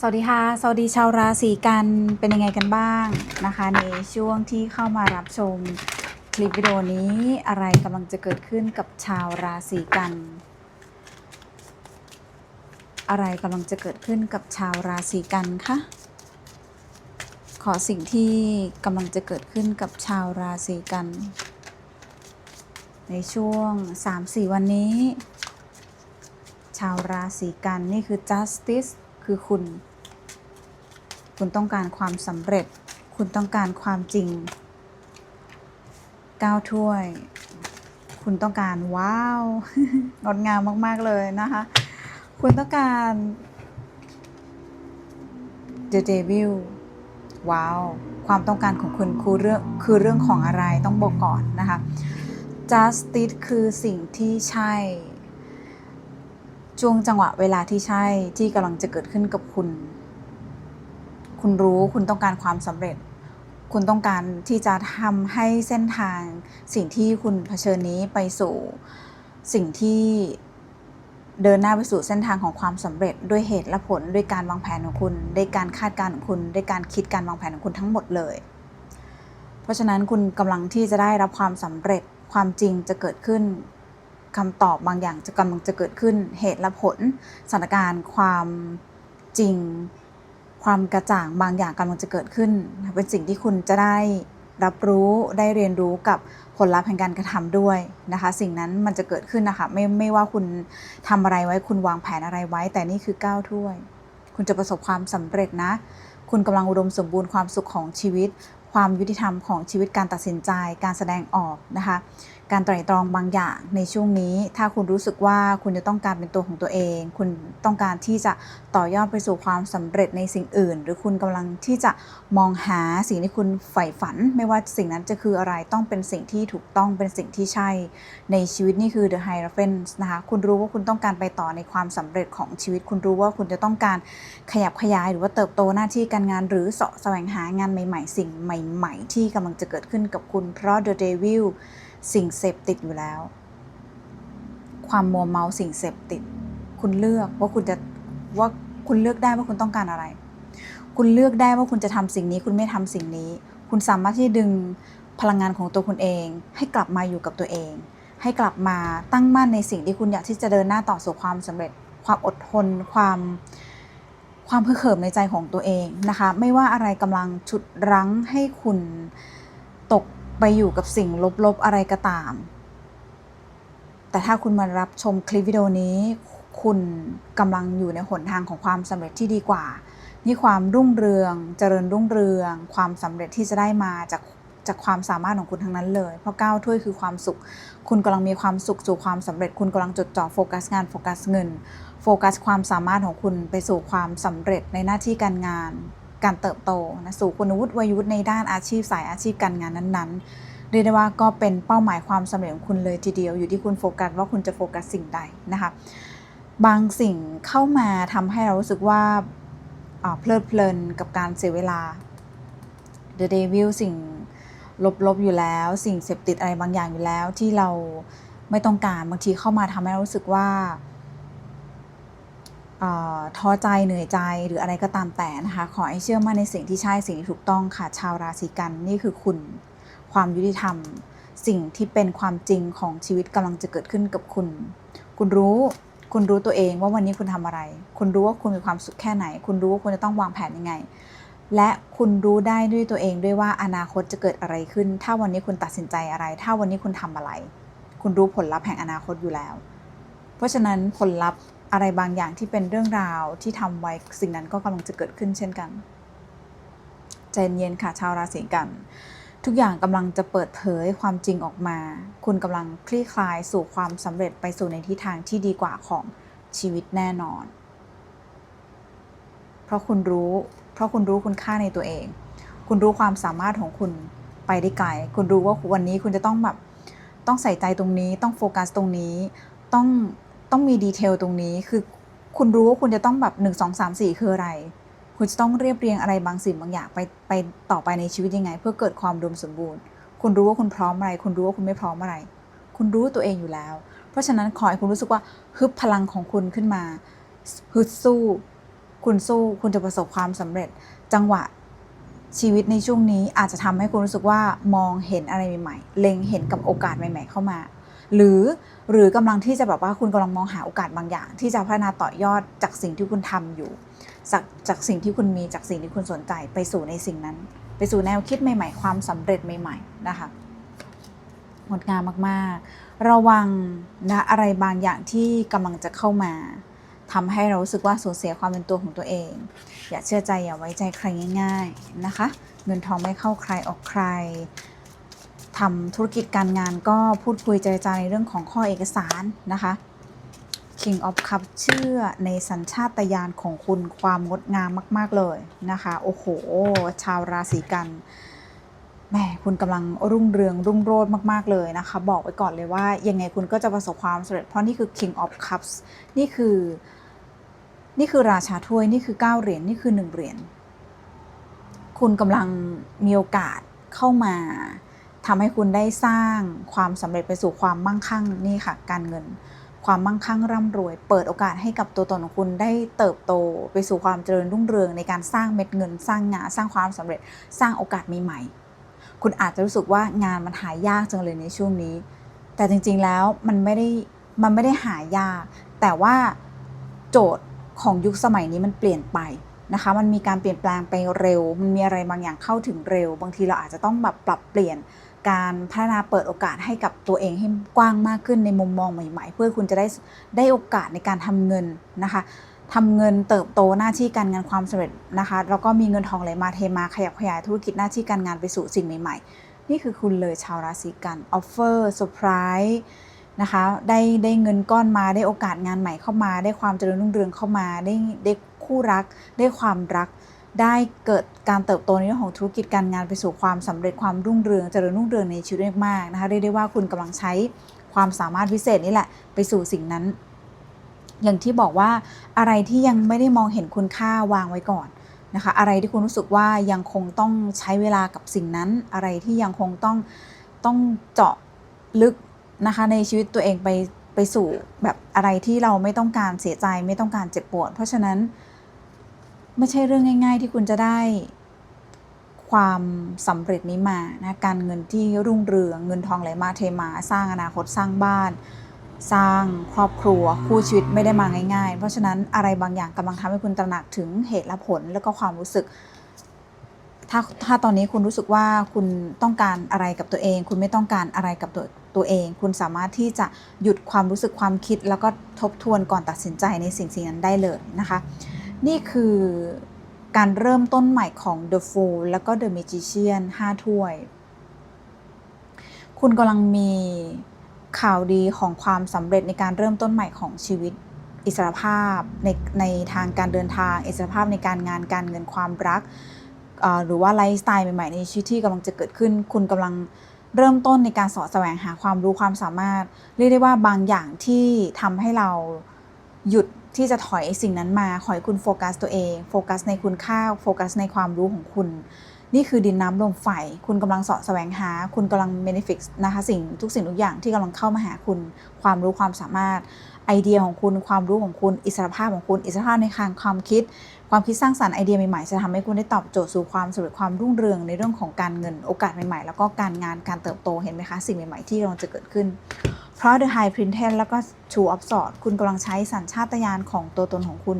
สวัสดีค่ะ สวัสดีชาวราศีกัน เป็นยังไงกันบ้างนะคะ ในช่วงที่เข้ามารับชมคลิปวิดีโอนี้อะไรกำลังจะเกิดขึ้นกับชาวราศีกัน อะไรกำลังจะเกิดขึ้นกับชาวราศีกันคะขอสิ่งที่กำลังจะเกิดขึ้นกับชาวราศีกัน ในช่วง 3-4 วันนี้ ชาวราศีกันนี่คือ justice คือคุณ คุณต้องการความสำเร็จ คุณต้องการความจริงก้าวถ้วย คุณต้องการว้าวงดงามมาก ๆ เลยนะคะ คุณต้องการ The Devil ว้าว ความต้องการของคุณคือเรื่องคือเรื่องของอะไรต้องบอกก่อนนะคะ Justice คือสิ่งที่ใช่ช่วงจังหวะเวลาที่ใช่ที่กำลังจะเกิดขึ้นกับคุณ คุณรู้คุณต้องการความสำเร็จ คุณต้องการที่จะทำให้เส้นทางสิ่งที่คุณเผชิญนี้ไปสู่สิ่งที่เดินหน้าไปสู่เส้นทางของความสำเร็จด้วยเหตุและผลด้วยการวางแผนของคุณด้วยการคาดการณ์ของคุณด้วยการคิดการวางแผนของคุณทั้งหมดเลย เพราะฉะนั้นคุณกำลังที่จะได้รับความสำเร็จความจริงจะเกิดขึ้นคำตอบบางอย่างจะกำลังจะเกิดขึ้นเหตุและผลสถานการณ์ความจริง ความกระจ่างบางอย่างกำลังจะเกิดขึ้น เป็นสิ่งที่คุณจะได้รับรู้ได้เรียนรู้กับผลลัพธ์แห่งการกระทำด้วยนะคะ สิ่งนั้นมันจะเกิดขึ้นนะคะไม่ไม่ว่าคุณทำอะไรไว้คุณวางแผนอะไรไว้ แต่นี่คือก้าวถ้วย คุณจะประสบความสำเร็จนะ คุณกำลังอุดมสมบูรณ์ความสุขของชีวิต ความยุติธรรมของชีวิตการตัดสินใจ การแสดงออกนะคะ การไตร่ตรองบางอย่างในช่วงนี้ ถ้าคุณรู้สึกว่าคุณจะต้องการเป็นตัวของตัวเอง คุณต้องการที่จะต่อยอดไปสู่ความสำเร็จในสิ่งอื่น หรือคุณกำลังที่จะมองหาสิ่งที่คุณใฝ่ฝัน ไม่ว่าสิ่งนั้นจะคืออะไรต้องเป็นสิ่งที่ถูกต้องเป็นสิ่งที่ใช่ ในชีวิตนี่คือ the hierophant นะคะคุณรู้ว่าคุณต้องการไปต่อในความสำเร็จของชีวิต คุณรู้ว่าคุณจะต้องการขยับขยาย หรือว่าเติบโตหน้าที่การงาน หรือเสาะแสวงหางานใหม่ ๆ สิ่งใหม่ ๆ ที่กำลังจะเกิดขึ้นกับคุณเพราะ the devil สิ่งเสพติดอยู่แล้ว ความมัวเมาสิ่งเสพติด คุณเลือกว่าคุณจะว่าคุณเลือกได้ว่าคุณต้องการอะไร คุณเลือกได้ว่าคุณจะทำสิ่งนี้ คุณไม่ทำสิ่งนี้ คุณสามารถที่ดึงพลังงานของตัวคุณเอง ให้กลับมาอยู่กับตัวเอง ให้กลับมาตั้งมั่นในสิ่งที่คุณอยากที่จะเดินหน้าต่อสู่ความสำเร็จ ความอดทน ความความพึกเขิมในใจของตัวเองนะคะ ไม่ว่าอะไรกำลังฉุดรั้งให้คุณ ไปอยู่กับสิ่งลบๆอะไรก็ตาม แต่ถ้าคุณมารับชมคลิปวิดีโอนี้ คุณกำลังอยู่ในหนทางของความสำเร็จที่ดีกว่า นี่ความรุ่งเรืองเจริญรุ่งเรือง ความสำเร็จที่จะได้มาจากจากความสามารถของคุณทั้งนั้นเลย เพราะก้าวถ้วยคือความสุข คุณกำลังมีความสุขสู่ความสำเร็จ คุณกำลังจดจ่อโฟกัสงานโฟกัสเงิน โฟกัสความสามารถของคุณไปสู่ความสำเร็จในหน้าที่การงาน การเติบโตนะสู่คุณวุฒิวัยวุฒิในด้านอาชีพสายอาชีพการงานนั้นๆ เรียกได้ว่าก็เป็นเป้าหมายความสำเร็จของคุณเลยทีเดียวอยู่ที่คุณโฟกัสว่าคุณจะโฟกัสสิ่งใดนะคะบางสิ่งเข้ามาทำให้เรารู้สึกว่าเพลิดเพลินกับการเสียเวลา The Devil สิ่งลบๆอยู่แล้ว สิ่งเสพติดอะไรบางอย่างอยู่แล้วที่เราไม่ต้องการบางทีเข้ามาทำให้เรารู้สึกว่า ท้อใจเหนื่อยใจหรืออะไรก็ตามแต่นะคะขอให้เชื่อมั่นในสิ่งที่ใช่สิ่งที่ถูกต้องค่ะชาวราศีกันนี่คือคุณ ความยุติธรรม สิ่งที่เป็นความจริงของชีวิตกำลังจะเกิดขึ้นกับคุณ คุณรู้คุณรู้ตัวเองว่าวันนี้คุณทำอะไร คุณรู้ว่าคุณมีความสุขแค่ไหน คุณรู้ว่าคุณจะต้องวางแผนยังไง และคุณรู้ได้ด้วยตัวเองด้วยว่าอนาคตจะเกิดอะไรขึ้น ถ้าวันนี้คุณตัดสินใจอะไร ถ้าวันนี้คุณทำอะไร คุณรู้ผลลัพธ์แห่งอนาคตอยู่แล้ว เพราะฉะนั้นผลลัพธ์ อะไรบางอย่างที่เป็นเรื่องราวที่ทำไว้สิ่งนั้นก็กำลังจะเกิดขึ้นเช่นกัน ใจเย็นค่ะชาวราศีกัน ทุกอย่างกำลังจะเปิดเผยความจริงออกมา คุณกำลังคลี่คลายสู่ความสำเร็จไปสู่ในทิศทางที่ดีกว่าของชีวิตแน่นอน เพราะคุณรู้ เพราะคุณรู้คุณค่าในตัวเอง คุณรู้ความสามารถของคุณไปได้ไกล คุณรู้ว่าวันนี้คุณจะต้องแบบต้องใส่ใจตรงนี้ ต้องโฟกัสตรงนี้ ต้อง ต้องมีดีเทลตรงนี้ คือคุณรู้ว่าคุณจะต้องแบบหนึ่งสองสามสี่คืออะไร คุณจะต้องเรียบเรียงอะไรบางสิ่งบางอย่างไปไปต่อไปในชีวิตยังไง เพื่อเกิดความดมสมบูรณ์ คุณรู้ว่าคุณพร้อมอะไร คุณรู้ว่าคุณไม่พร้อมอะไร คุณรู้ตัวเองอยู่แล้ว เพราะฉะนั้นขอให้คุณรู้สึกว่าฮึบพลังของคุณขึ้นมาฮึดสู้ คุณสู้คุณจะประสบความสำเร็จ จังหวะชีวิตในช่วงนี้อาจจะทำให้คุณรู้สึกว่ามองเห็นอะไรใหม่ๆ เล็งเห็นกับโอกาสใหม่ ๆ เข้ามา หรือหรือกำลังที่จะแบบว่าคุณกำลังมองหาโอกาสบางอย่าง ที่จะพัฒนาต่อยอดจากสิ่งที่คุณทำอยู่ จากจากสิ่งที่คุณมีจากสิ่งที่คุณสนใจไปสู่ในสิ่งนั้น ไปสู่แนวคิดใหม่ๆ ความสำเร็จใหม่ ๆ นะคะงดงามมากๆ ระวังนะอะไรบางอย่างที่กำลังจะเข้ามาทำให้เรารู้สึกว่าสูญเสียความเป็นตัวของตัวเอง อย่าเชื่อใจอย่าไว้ใจใครง่าย ๆนะคะ เงินทองไม่เข้าใครออกใคร ทำธุรกิจการงานก็พูดคุยเจรจาในเรื่องของข้อเอกสารนะคะ King of Cup เชื่อในสัญชาตญาณของคุณความงดงามมาก ๆ เลยนะคะ โอ้โห ชาวราศีกันแหมคุณกำลังรุ่งเรืองรุ่งโรจน์มาก ๆ เลยนะคะ บอกไว้ก่อนเลยว่า ยังไงคุณก็จะประสบความสำเร็จเพราะนี่คือ King of Cups นี่คือ นี่คือราชาถ้วย นี่คือ 9 เหรียญนี่คือ 1 เหรียญคุณกำลังมีโอกาสเข้ามา ทำให้คุณได้สร้างความสำเร็จไปสู่ความมั่งคั่งนี่ค่ะ การเงิน ความมั่งคั่งร่ำรวย เปิดโอกาสให้กับตัวตนของคุณได้เติบโตไปสู่ความเจริญรุ่งเรืองในการสร้างเม็ดเงิน สร้างงานสร้างความสำเร็จสร้างโอกาสใหม่ๆคุณอาจจะรู้สึกว่างานมันหายากจังเลยในช่วงนี้ แต่จริงๆแล้วมันไม่ได้มันไม่ได้หายาก แต่ว่าโจทย์ของยุคสมัยนี้มันเปลี่ยนไปนะคะ มันมีการเปลี่ยนแปลงไปเร็ว มันมีอะไรบางอย่างเข้าถึงเร็ว บางทีเราอาจจะต้องแบบปรับเปลี่ยน การพัฒนาเปิดโอกาสให้กับตัวเองให้กว้างมากขึ้นในมุมมองใหม่ ๆ เพื่อคุณจะได้ได้โอกาสในการทำเงินนะคะทำเงินเติบโตหน้าที่การงานความสำเร็จนะคะแล้วก็มีเงินทองไหลมาเทมาขยับขยายธุรกิจหน้าที่การงานไปสู่สิ่งใหม่ ๆ นี่คือคุณเลยชาวราศีกันออฟเฟอร์เซอร์ไพรส์นะคะได้ได้เงินก้อนมาได้โอกาสงานใหม่เข้ามา ได้ความเจริญรุ่งเรืองเข้ามาได้ได้คู่รัก ได้ความรัก ได้เกิดการเติบโตในเรื่องของธุรกิจการงานไปสู่ความสำเร็จความรุ่งเรืองเจริญรุ่งเรืองในชีวิตมากนะคะเรียกได้ว่าคุณกำลังใช้ความสามารถพิเศษนี่แหละ ไปสู่สิ่งนั้น อย่างที่บอกว่าอะไรที่ยังไม่ได้มองเห็นคุณค่าวางไว้ก่อนนะคะอะไรที่คุณรู้สึกว่ายังคงต้องใช้เวลากับสิ่งนั้น อะไรที่ยังคงต้องต้องเจาะลึกนะคะในชีวิตตัวเองไปไปสู่แบบอะไรที่เราไม่ต้องการเสียใจไม่ต้องการเจ็บปวด เพราะฉะนั้น ไม่ใช่เรื่องง่าย ๆ ที่คุณจะได้ความสำเร็จนี้มานะการเงินที่รุ่งเรืองเงินทองไหลมาเทมา สร้างอนาคตสร้างบ้าน สร้างครอบครัวคู่ชีวิตไม่ได้มาง่าย ๆ เพราะฉะนั้นอะไรบางอย่างกำลังทำให้คุณตระหนักถึงเหตุและผลแล้วก็ความรู้สึก ถ้าถ้าตอนนี้คุณรู้สึกว่าคุณต้องการอะไรกับตัวเอง คุณไม่ต้องการอะไรกับตัวตัวเอง คุณสามารถที่จะหยุดความรู้สึกความคิด แล้วก็ทบทวนก่อนตัดสินใจในสิ่งสิ่งนั้นได้เลยนะคะ นี่คือการเริ่มต้นใหม่ของ The Fool แล้วก็ The Magician 5 ถ้วย คุณกำลังมีข่าวดีของความสำเร็จในการเริ่มต้นใหม่ของชีวิต อิสรภาพในในทางการเดินทาง อิสรภาพในการงานการเงินความรัก หรือว่าไลฟ์สไตล์ใหม่ๆ ในชีวิตที่กำลังจะเกิดขึ้น คุณกำลังเริ่มต้นในการสอดแสวงหาความรู้ความสามารถ เรียกได้ว่าบางอย่างที่ทำให้เราหยุด ที่จะถอยสิ่งนั้นมาขอให้คุณโฟกัสตัวเอง โฟกัสในคุณค่าโฟกัสในความรู้ของคุณ นี่คือดินน้ำลมไฟ คุณกำลังเสาะแสวงหา คุณกำลังเบนฟิกนะคะสิ่งทุกสิ่งทุกอย่างที่กำลังเข้ามาหาคุณ ความรู้ความสามารถ ไอเดียของคุณ ความรู้ของคุณ อิสรภาพของคุณ อิสรภาพในทางความคิด ความคิดสร้างสรรค์ไอเดียใหม่ๆ จะทำให้คุณได้ตอบโจทย์สู่ความสำเร็จความรุ่งเรืองในเรื่องของการเงิน โอกาสใหม่ๆ แล้วก็การงาน การเติบโต เห็นไหมคะ สิ่งใหม่ๆ ที่กำลังจะเกิดขึ้น เพราะ The High Princess แล้วก็ Two of Swords คุณกำลังใช้สัญชาตญาณของตัวตนของคุณ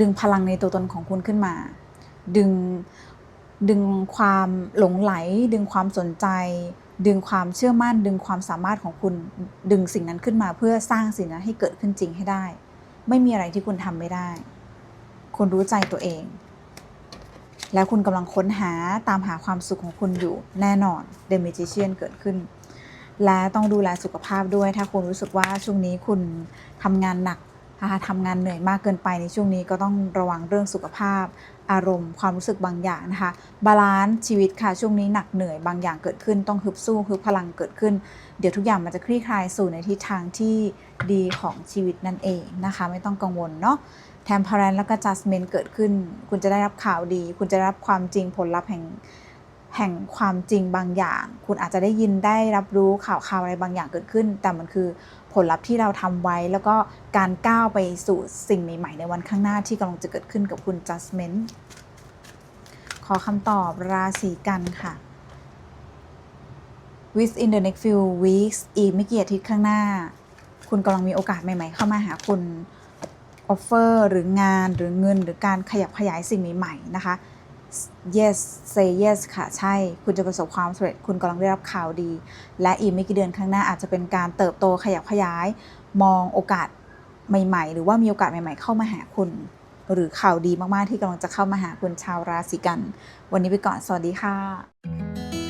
ดึงพลังในตัวตนของคุณขึ้นมา ดึงดึงความหลงไหล ดึงความสนใจ ดึงความเชื่อมั่น ดึงความสามารถของคุณ ดึงสิ่งนั้นขึ้นมาเพื่อสร้างสิ่งนั้นให้เกิดขึ้นจริงให้ได้ ไม่มีอะไรที่คุณทำไม่ได้ คุณรู้ใจตัวเอง แล้วคุณกำลังค้นหาตามหาความสุขของคุณอยู่แน่นอน The Magician เกิดขึ้น และต้องดูแลสุขภาพด้วย ถ้าคุณรู้สึกว่าช่วงนี้คุณทำงานหนักนะคะทำงานเหนื่อยมากเกินไปในช่วงนี้ก็ต้องระวังเรื่องสุขภาพ อารมณ์ ความรู้สึกบางอย่างนะคะ บาลานซ์ชีวิตค่ะ ช่วงนี้หนักเหนื่อยบางอย่างเกิดขึ้น ต้องฮึบสู้ฮึบพลังเกิดขึ้น เดี๋ยวทุกอย่างมันจะคลี่คลายสู่ในทิศทางที่ดีของชีวิตนั่นเองนะคะ ไม่ต้องกังวลเนาะแทมพารันแล้วก็จัสเมนเกิดขึ้น คุณจะได้รับข่าวดี คุณจะได้รับความจริงผลลัพธ์แห่ง แห่งความจริงบางอย่าง คุณอาจจะได้ยินได้รับรู้ข่าวข่าวอะไรบางอย่างเกิดขึ้น แต่มันคือผลลัพธ์ที่เราทำไว้ แล้วก็การก้าวไปสู่สิ่งใหม่ ๆ ในวันข้างหน้าที่กำลังจะเกิดขึ้นกับคุณ Justment ขอคำตอบราศีกันค่ะ within the next few weeks อีกไม่กี่อาทิตย์ข้างหน้า คุณกำลังมีโอกาสใหม่ ๆ เข้ามาหาคุณออฟเฟอร์หรืองานหรือเงินหรือการขยับขยายสิ่งใหม่ ๆ นะคะ yes say yes ค่ะ ใช่ คุณจะประสบความสำเร็จ คุณกำลังได้รับข่าวดี และอีกไม่กี่เดือนข้างหน้าอาจจะเป็นการเติบโตขยับขยาย มองโอกาสใหม่ ๆ หรือว่ามีโอกาสใหม่ ๆ เข้ามาหาคุณ หรือข่าวดีมาก ๆ ที่กำลังจะเข้ามาหาคุณชาวราศีกัน วันนี้ไปก่อน สวัสดีค่ะ